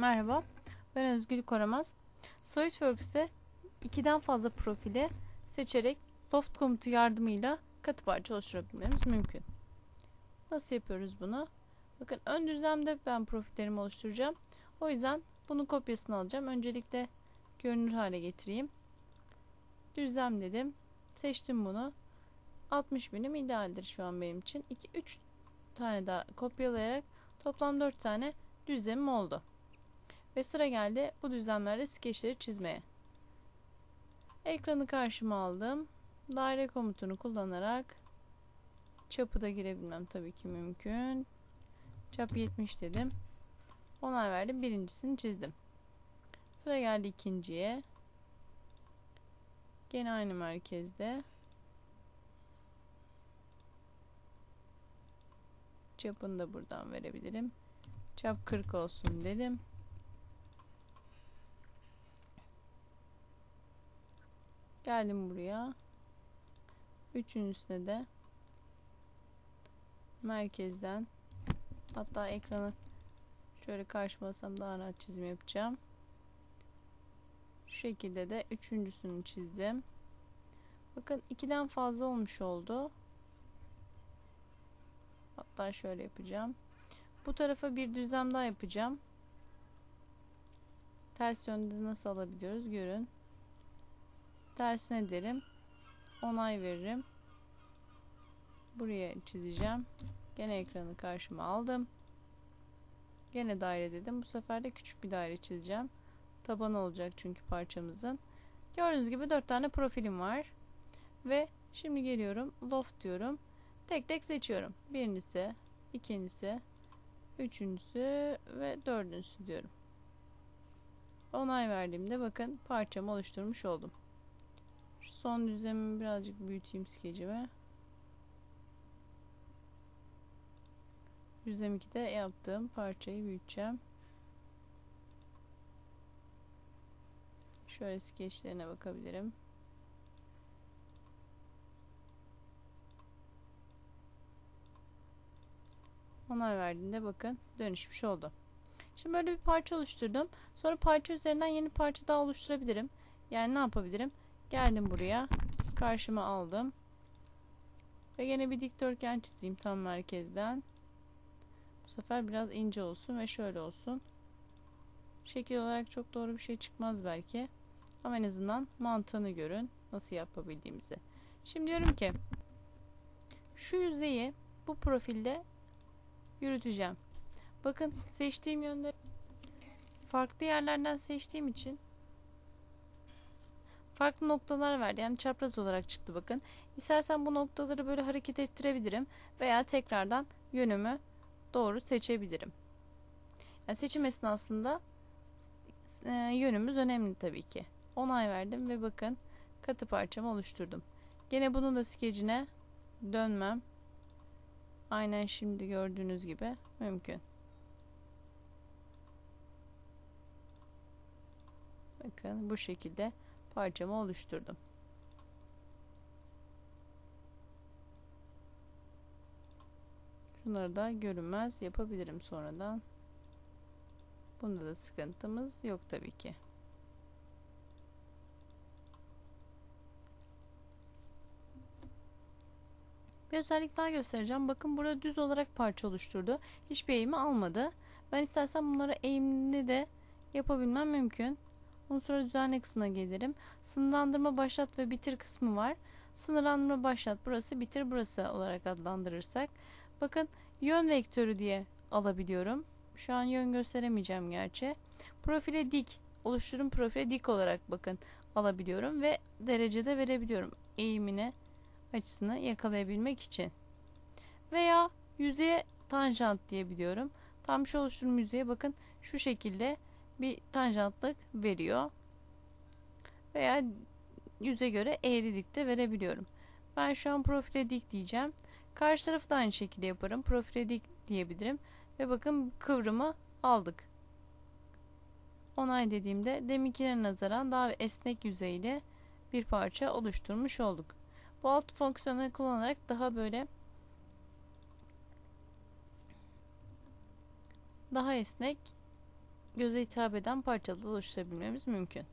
Merhaba, ben Özgül Koramaz. SolidWorks'te ikiden fazla profili seçerek loft komutu yardımıyla katı parça oluşturabilmemiz mümkün. Nasıl yapıyoruz bunu? Bakın ön düzlemde ben profillerimi oluşturacağım. O yüzden bunun kopyasını alacağım. Öncelikle görünür hale getireyim. Düzlem dedim. Seçtim bunu. 60 milim idealdir şu an benim için. 2-3 tane daha kopyalayarak toplam 4 tane düzlemim oldu. Ve sıra geldi bu düzlemlerde skeçleri çizmeye. Ekranı karşıma aldım. Daire komutunu kullanarak çapı da girebilmem tabii ki mümkün. Çap 70 dedim. Onay verdim. Birincisini çizdim. Sıra geldi ikinciye. Gene aynı merkezde. Çapını da buradan verebilirim. Çap 40 olsun dedim. Geldim buraya. Üçüncüsüne de merkezden hatta ekranı şöyle karşımasam daha rahat çizim yapacağım. Şu şekilde de üçüncüsünü çizdim. Bakın ikiden fazla olmuş oldu. Hatta şöyle yapacağım. Bu tarafa bir düzlem daha yapacağım. Ters yönde nasıl alabiliyoruz görün tersine derim. Onay veririm. Buraya çizeceğim. Gene ekranı karşıma aldım. Gene daire dedim. Bu sefer de küçük bir daire çizeceğim. Taban olacak çünkü parçamızın. Gördüğünüz gibi 4 tane profilim var. Ve şimdi geliyorum. Loft diyorum. Tek tek seçiyorum. Birincisi, ikincisi, üçüncüsü ve dördüncüsü diyorum. Onay verdiğimde bakın parçamı oluşturmuş oldum. Şu son düzlemi birazcık büyüteyim skecimi. Düzlem 2'de yaptığım parçayı büyüteceğim. Şöyle skeçlerine bakabilirim. Onay verdiğinde bakın dönüşmüş oldu. Şimdi böyle bir parça oluşturdum. Sonra parça üzerinden yeni parça daha oluşturabilirim. Yani ne yapabilirim? Geldim buraya. Karşıma aldım. Ve yine bir dikdörtgen çizeyim tam merkezden. Bu sefer biraz ince olsun ve şöyle olsun. Şekil olarak çok doğru bir şey çıkmaz belki. Ama en azından mantığını görün. Nasıl yapabildiğimizi. Şimdi diyorum ki şu yüzeyi bu profilde yürüteceğim. Bakın seçtiğim yönde farklı yerlerden seçtiğim için farklı noktalar verdi. Yani çapraz olarak çıktı bakın. İstersen bu noktaları böyle hareket ettirebilirim veya tekrardan yönümü doğru seçebilirim. Yani seçim esnasında e, yönümüz önemli tabii ki. Onay verdim ve bakın katı parçamı oluşturdum. Gene bunun da skecine dönmem. Aynen şimdi gördüğünüz gibi mümkün. Bakın bu şekilde parçamı oluşturdum. Şunları da görünmez yapabilirim sonradan. Bunda da sıkıntımız yok tabii ki. Bir özellik daha göstereceğim. Bakın burada düz olarak parça oluşturdu. Hiçbir eğimi almadı. Ben istersen bunları eğimli de yapabilmem mümkün. Unsur düzenli kısmına gelirim. Sınırlandırma başlat ve bitir kısmı var. Sınırlandırma başlat burası bitir burası olarak adlandırırsak. Bakın yön vektörü diye alabiliyorum. Şu an yön gösteremeyeceğim gerçi. Profile dik oluşturum profile dik olarak bakın alabiliyorum ve derecede verebiliyorum eğimini açısını yakalayabilmek için. Veya yüzeye tanjant diyebiliyorum. Tam şu oluşturum yüzeye bakın şu şekilde bir tanjantlık veriyor. Veya yüze göre eğrilik de verebiliyorum. Ben şu an profile dik diyeceğim. Karşı tarafı da aynı şekilde yaparım. Profile dik diyebilirim. Ve bakın kıvrımı aldık. Onay dediğimde deminkine nazaran daha esnek yüzeyle bir parça oluşturmuş olduk. Bu alt fonksiyonu kullanarak daha böyle daha esnek göze hitap eden parçalar oluşturabilmemiz mümkün.